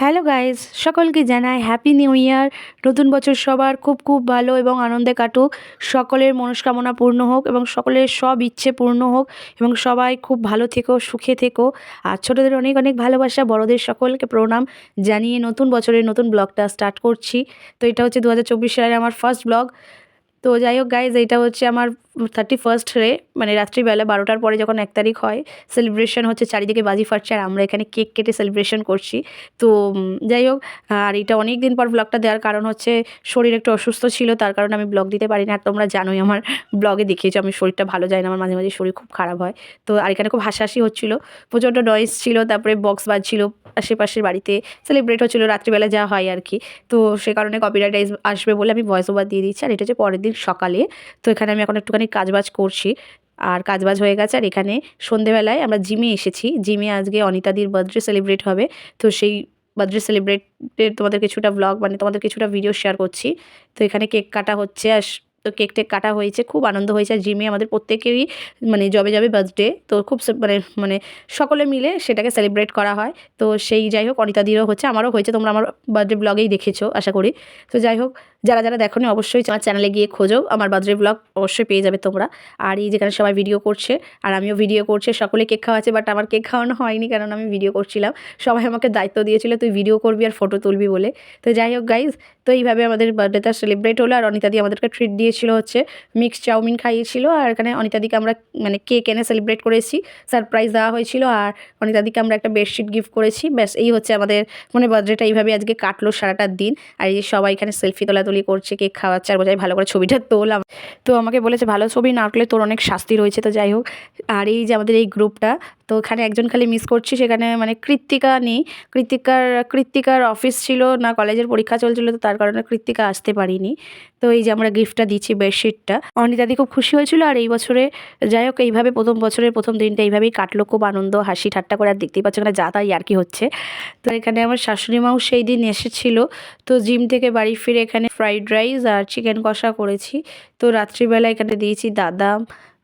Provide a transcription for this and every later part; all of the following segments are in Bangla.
হ্যালো গাইস সকলকে জানাই হ্যাপি নিউ ইয়ার নতুন বছর সবার খুব খুব ভালো এবং আনন্দে কাটুক। সকলের মনস্কামনা পূর্ণ হোক এবং সকলের সব ইচ্ছে পূর্ণ হোক এবং সবাই খুব ভালো থেকো, সুখে থেকো। আর ছোটোদের অনেক অনেক ভালোবাসা, বড়দের সকলকে প্রণাম জানিয়ে নতুন বছরের নতুন ব্লগটা স্টার্ট করছি। তো এটা হচ্ছে দু হাজার চব্বিশ সালের আমার ফার্স্ট ব্লগ তো যাই হোক গাইজ এটা হচ্ছে আমার থার্টি ফার্স্ট রে মানে রাত্রিবেলা বারোটার পরে যখন এক তারিখ হয় সেলিব্রেশন হচ্ছে, চারিদিকে বাজি ফাটছে আর আমরা এখানে কেক কেটে সেলিব্রেশন করছি। তো যাই হোক, আর এটা অনেক দিন পর ব্লগটা দেওয়ার কারণ হচ্ছে, শরীর একটু অসুস্থ ছিল, তার কারণে আমি ব্লগ দিতে পারি না আর তোমরা জানোই, আমার ব্লগে দেখিয়েছো, আমি শরীরটা ভালো যায় না, আমার মাঝে মাঝে শরীর খুব খারাপ হয়। তো, আর এখানে খুব হাসাহাসি হচ্ছিল, প্রচণ্ড নয়েজ ছিল, তারপরে বক্স বাজছিল, আশেপাশের বাড়িতে সেলিব্রেট হচ্ছিল, রাত্রিবেলা যা হয় আর কি। তো, সে কারণে কপিরাইট আসবে বলে আমি ভয়েস ওভার দিয়ে দিচ্ছি। আর এটা হচ্ছে পরের দিন সকালে। তো, এখানে আমি এখন একটুখানি কাজবাজ করছি। আর কাজবাজ হয়ে গেছে। আর এখানে সন্ধেবেলায় আমরা জিমে এসেছি। জিমে আজকে অনিতাদির বার্থডে সেলিব্রেট হবে। তো সেই বার্থডে সেলিব্রেটের তোমাদের কিছুটা ব্লগ মানে তোমাদের কিছুটা ভিডিও শেয়ার করছি। তো এখানে কেক কাটা হচ্ছে। আর তো কেক টেক কাটা হয়েছে, খুব আনন্দ হয়েছে। জিমে আমাদের প্রত্যেকেরই মানে জবে জবে বার্থডে তো খুব মানে মানে সকলে মিলে সেটাকে সেলিব্রেট করা হয়। তো সেই যাই হোক অনিতাদিরও হচ্ছে, আমারও হয়েছে, তোমরা আমার বার্থডে ব্লগেই দেখেছ, আশা করি। তো যাই হোক, যারা যারা দেখোনি অবশ্যই আমার চ্যানেলে গিয়ে খোঁজো, আমার বার্থডে ব্লগ অবশ্যই পেয়ে যাবে তোমরা। আর এই যেখানে সবাই ভিডিও করছে, আর আমিও ভিডিও করছে, সকলে কেক খাওয়াচ্ছে বাট আমার কেক খাওয়ানো হয়নি, কারণ আমি ভিডিও করছিলাম। সবাই আমাকে দায়িত্ব দিয়েছিল, তুই ভিডিও করবি আর ফটো তুলবি বলে। তো যাই হোক গাইজ তো এইভাবে আমাদের বার্থডেটা সেলিব্রেট হলো, আর অনিতাদি আমাদেরকে ট্রিট দিয়েছিল হচ্ছে মিক্স চাউমিন খাইয়েছিল আর এখানে অনিতাদিকে আমরা মানে কেক এনে সেলিব্রেট করেছি। সারপ্রাইজ দেওয়া হয়েছিল আর অনিতাদিকে আমরা একটা বেডশিট গিফট করেছি। ব্যাস, এই হচ্ছে আমাদের মানে বার্থডেটা এইভাবে আজকে কাটলো সারাটা দিন। আর এই যে সবাই এখানে সেলফি তোলাতুলি করছে কেক খাওয়াচ্ছে, আর বোঝাই ভালো করে ছবিটা তোলাম তো আমাকে বলেছে, ভালো ছবি না তোর অনেক শাস্তি রয়েছে, তো যাই হোক। আর এই যে আমাদের এই গ্রুপটা তো এখানে একজন খালি মিস করছি, সেখানে মানে কৃত্তিকা নেই। কৃত্তিকার কৃত্তিকার অফিস ছিল না কলেজের পরীক্ষা চলছিল, তো তার কারণে কৃত্তিকা আসতে পারিনি। তো এই যে আমরা গিফটটা দিচ্ছি বেডশিটটা অনিতাদি খুব খুশি হয়েছিল, আর এই বছরে যাই হোক, এইভাবে প্রথম বছরের প্রথম দিনটা এইভাবেই কাটলো, খুব আনন্দ, হাসি, ঠাট্টা করে, আর দেখতেই পাচ্ছ এখানে যা তাই আর কি হচ্ছে। তো এখানে আমার শাশুড়ি মাও সেই দিন এসেছিল, তো জিম থেকে বাড়ি ফিরে এখানে ফ্রাইড রাইস আর চিকেন কষা করেছি। তো রাত্রিবেলা এখানে দিয়েছি দাদা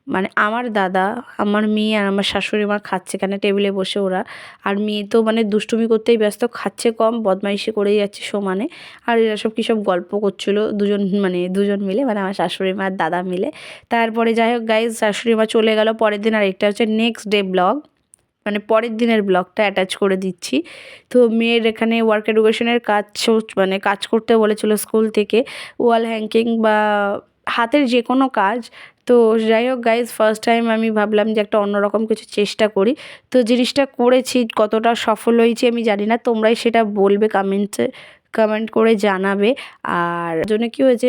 মানে আমার দাদা, আমার মেয়ে আর আমার শাশুড়ি মা খাচ্ছে এখানে টেবিলে বসে ওরা। আর মেয়ে তো মানে দুষ্টুমি করতেই ব্যস্ত, খাচ্ছে কম, বদমাইশি করেই যাচ্ছে সমানে। আর এরা সব কী সব গল্প করছিল দুজন মানে দুজন মিলে মানে আমার শাশুড়ি মা আর দাদা মিলে। তারপরে যাই হোক গাইজ শাশুড়ি মা চলে গেল, পরের দিন আর একটা হচ্ছে নেক্সট ডে ব্লগ মানে পরের দিনের ব্লগটা অ্যাটাচ করে দিচ্ছি। তো মেয়ের এখানে ওয়ার্ক এডুকেশনের কাজ মানে কাজ করতে বলেছিল স্কুল থেকে। ওয়াল হ্যাঙ্কিং বা হাতের যে কোনো কাজ। তো যাই হোক গাইজ ফার্স্ট টাইম আমি ভাবলাম যে একটা অন্যরকম কিছু চেষ্টা করি। তো জিনিসটা করেছি, কতটা সফল হয়েছে আমি জানি না। তোমরাই সেটা বলবে কমেন্টে কমেন্ট করে জানাবে। আর জন্য কী হয়েছে,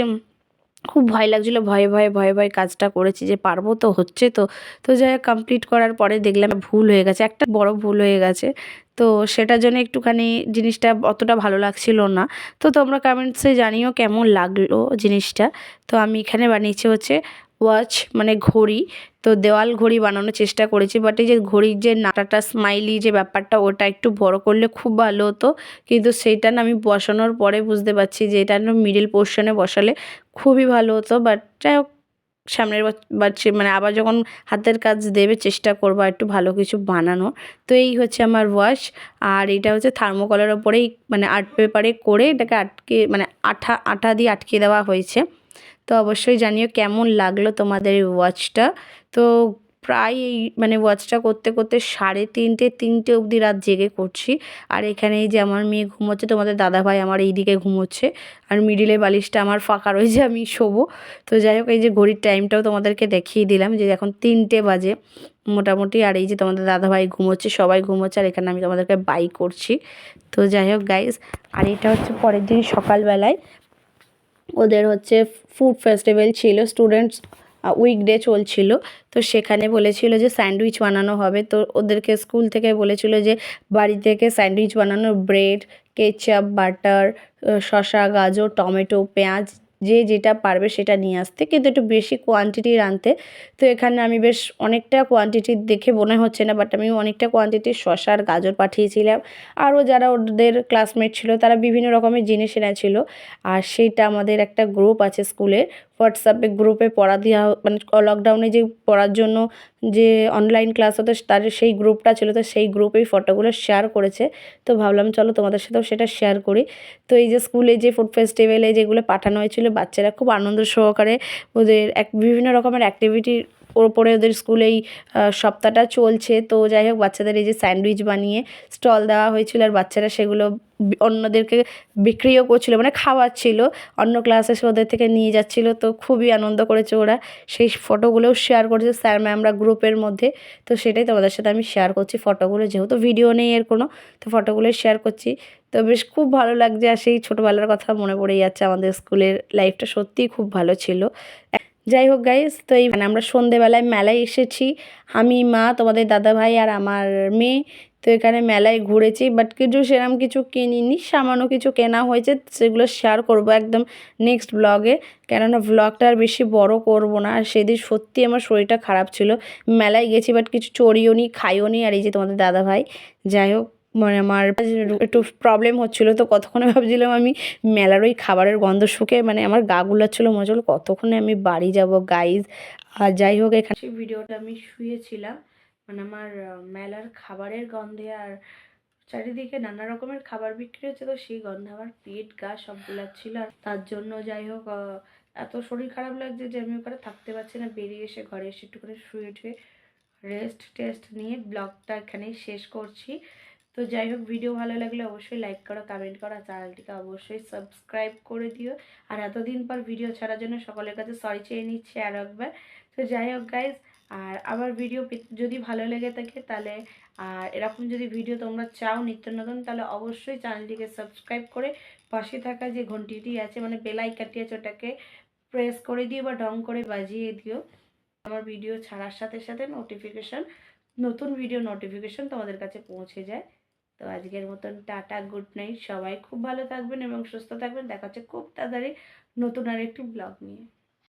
খুব ভয় লাগছিল, ভয়ে ভয়ে ভয়ে ভয়ে কাজটা করেছি যে পারব তো, হচ্ছে তো। তো যাই কমপ্লিট করার পরে দেখলাম ভুল হয়ে গেছে, একটা বড় ভুল হয়ে গেছে। তো সেটার জন্য একটুখানি জিনিসটা অতটা ভালো লাগছিল না। তো তোমরা কমেন্টসে জানিও কেমন লাগল জিনিসটা। তো আমি এখানে বানিয়েছি হচ্ছে ওয়াচ মানে ঘড়ি। তো দেওয়াল ঘড়ি বানানোর চেষ্টা করেছি বাট এই যে ঘড়ির যে নাটাটা স্মাইলি যে ব্যাপারটা, ওটা একটু বড় করলে খুব ভালো হতো। কিন্তু সেইটা না আমি বসানোর পরে বুঝতে পারছি যে এটা মিডিল পোর্শনে বসালে খুবই ভালো হতো। বাট যাই হোক সামনের বাচ্চা মানে আবার যখন হাতের কাজ দেবে চেষ্টা করব একটু ভালো কিছু বানানো তো এই হচ্ছে আমার ওয়াশ আর এটা হচ্ছে থার্মোকলের ওপরেই মানে আর্ট পেপারে করে এটাকে আটকে মানে আঠা আঠা দিয়ে আটকে দেওয়া হয়েছে। তো অবশ্যই জানিও কেমন লাগল তোমাদের এই ওয়াচটা তো প্রায় এই মানে ওয়াচটা করতে করতে সাড়ে তিনটে তিনটে অবধি রাত জেগে করছি। আর এখানে এই যে আমার মেয়ে ঘুমোচ্ছে, তোমাদের দাদাভাই আমার এই দিকে ঘুমোচ্ছে। আর মিডিলে বালিশটা আমার ফাঁকা রয়েছে, আমি শোবো। তো যাই হোক, এই যে ঘড়ির টাইমটাও তোমাদেরকে দেখিয়ে দিলাম যে এখন তিনটে বাজে। মোটামুটি আর এই যে তোমাদের দাদাভাই ঘুমোচ্ছে, সবাই ঘুমোচ্ছে, আর এখানে আমি তোমাদেরকে বাই করছি। তো যাই হোক গাইজ আর এটা হচ্ছে পরের দিন সকালবেলায়। ওদের হচ্ছে ফুড ফেস্টিভ্যাল ছিল স্টুডেন্টস উইকডে চলছিল। তো সেখানে বলেছিল যে স্যান্ডউইচ বানানো হবে। তো ওদেরকে স্কুল থেকে বলেছিল যে বাড়ি থেকে স্যান্ডউইচ বানানো ব্রেড কেচাপ বাটার শশা গাজর, টমেটো, পেঁয়াজ, যে যেটা পারবে সেটা নিয়ে আসতে। কিন্তু একটু বেশি কোয়ান্টিটির আনতে। তো এখানে আমি বেশ অনেকটা কোয়ান্টিটির দেখে মনে হচ্ছে না বাট আমি অনেকটা কোয়ান্টিটির শসা আর গাজর পাঠিয়েছিলাম। আরও যারা ওদের ক্লাসমেট ছিল, তারা বিভিন্ন রকমের জিনিস এনেছিল। আর সেটা আমাদের একটা গ্রুপ আছে স্কুলের হোয়াটসঅ্যাপে গ্রুপে পড়া দেওয়া মানে লকডাউনে যে পড়ার জন্য যে অনলাইন ক্লাস হতো, তার সেই গ্রুপটা ছিল, তো সেই গ্রুপেই ফটোগুলো শেয়ার করেছে। তো ভাবলাম, চলো তোমাদের সাথেও সেটা শেয়ার করি। তো এই যে স্কুলে যে ফুড ফেস্টিভ্যালে যেগুলো পাঠানো হয়েছিল, বাচ্চারা খুব আনন্দ সহকারে ওদের এক বিভিন্ন রকমের অ্যাক্টিভিটির ওপরে ওদের স্কুলেই সপ্তাহটা চলছে। তো যাই হোক, বাচ্চাদের এই যে স্যান্ডউইচ বানিয়ে স্টল দেওয়া হয়েছিল আর বাচ্চারা সেগুলো অন্যদেরকে বিক্রিও করছিল মানে খাওয়াচ্ছিল। অন্য ক্লাসে এসে ওদের থেকে নিয়ে যাচ্ছিল। তো খুবই আনন্দ করেছে ওরা। সেই ফটোগুলোও শেয়ার করেছে স্যার ম্যামরা গ্রুপের মধ্যে। তো সেটাই তোমাদের সাথে আমি শেয়ার করছি ফটোগুলো। যেহেতু ভিডিও নেই এর কোনো, তো ফটোগুলো শেয়ার করছি। তো বেশ খুব ভালো লাগছে আর সেই ছোটোবেলার কথা মনে পড়ে যাচ্ছে আমাদের স্কুলের লাইফটা সত্যিই খুব ভালো ছিল। যাই হোক গাইস তো এই মানে আমরা সন্ধেবেলায় মেলায় এসেছি। আমি, মা, তোমাদের দাদা ভাই আর আমার মেয়ে, তো এখানে মেলায় ঘুরেছি। বাট কিছু সেরকম কিছু কিনিনি, সামান্য কিছু কেনা হয়েছে, সেগুলো শেয়ার করব একদম নেক্সট ব্লগে কেননা ব্লগটা আর বেশি বড় করব না, আর সেদিন সত্যি আমার শরীরটা খারাপ ছিল। মেলায় গেছি বাট কিছু চড়িও নি, খাইও নি, আর এই যে তোমাদের দাদা ভাই যাই হোক মানে আমার একটু প্রবলেম হচ্ছিল, তো কতক্ষণে ভাবছিলাম আমি মেলার ওই খাবারের গন্ধ শুকে মানে আমার গা গুলাচ্ছিলো, মনে হচ্ছিল কতক্ষণে আমি বাড়ি যাব গাইজ আর যাই হোক, এখানে সেই ভিডিওটা আমি শুয়েছিলাম মানে আমার মেলার খাবারের গন্ধে আর চারিদিকে নানা রকমের খাবার বিক্রি হচ্ছে, তো সেই গন্ধে আমার পেট গা সব গুলাচ্ছিল। আর তার জন্য যাই হোক এত শরীর খারাপ লাগছে যে আমি ওখানে থাকতে পারছি না, বেরিয়ে এসে ঘরে এসে একটুখানি শুয়ে টুয়ে রেস্ট টেস্ট নিয়ে ব্লগটা এখানেই শেষ করছি। তো যাই হোক ভিডিও ভালো লাগলে অবশ্যই লাইক করো কমেন্ট করো চ্যানেলটিকে অবশ্যই সাবস্ক্রাইব করে দিও। আর এতদিন পর ভিডিও ছাড়ার জন্য সকলের কাছে সরি চেয়ে নিচ্ছি আর একবার। তো যাই হোক গাইজ আর আমার ভিডিও যদি ভালো লেগে থাকে তাহলে, আর এরকম যদি ভিডিও তোমরা চাও নিত্য নতুন, তাহলে অবশ্যই চ্যানেলটিকে সাবস্ক্রাইব করে পাশে থাকা যে ঘন্টিটি আছে মানে বেল আইকনটি আছে, ওটাকে প্রেস করে দিও বা ডং করে বাজিয়ে দিও। আমার ভিডিও ছাড়ার সাথে সাথে নোটিফিকেশন নতুন ভিডিও নোটিফিকেশন তোমাদের কাছে পৌঁছে যায়। তো আজকের মতন টাটা, গুড নাইট। সবাই খুব ভালো থাকবেন এবং সুস্থ থাকবেন। দেখা হচ্ছে খুব তাড়াতাড়ি নতুন আর একটি ব্লগ নিয়ে।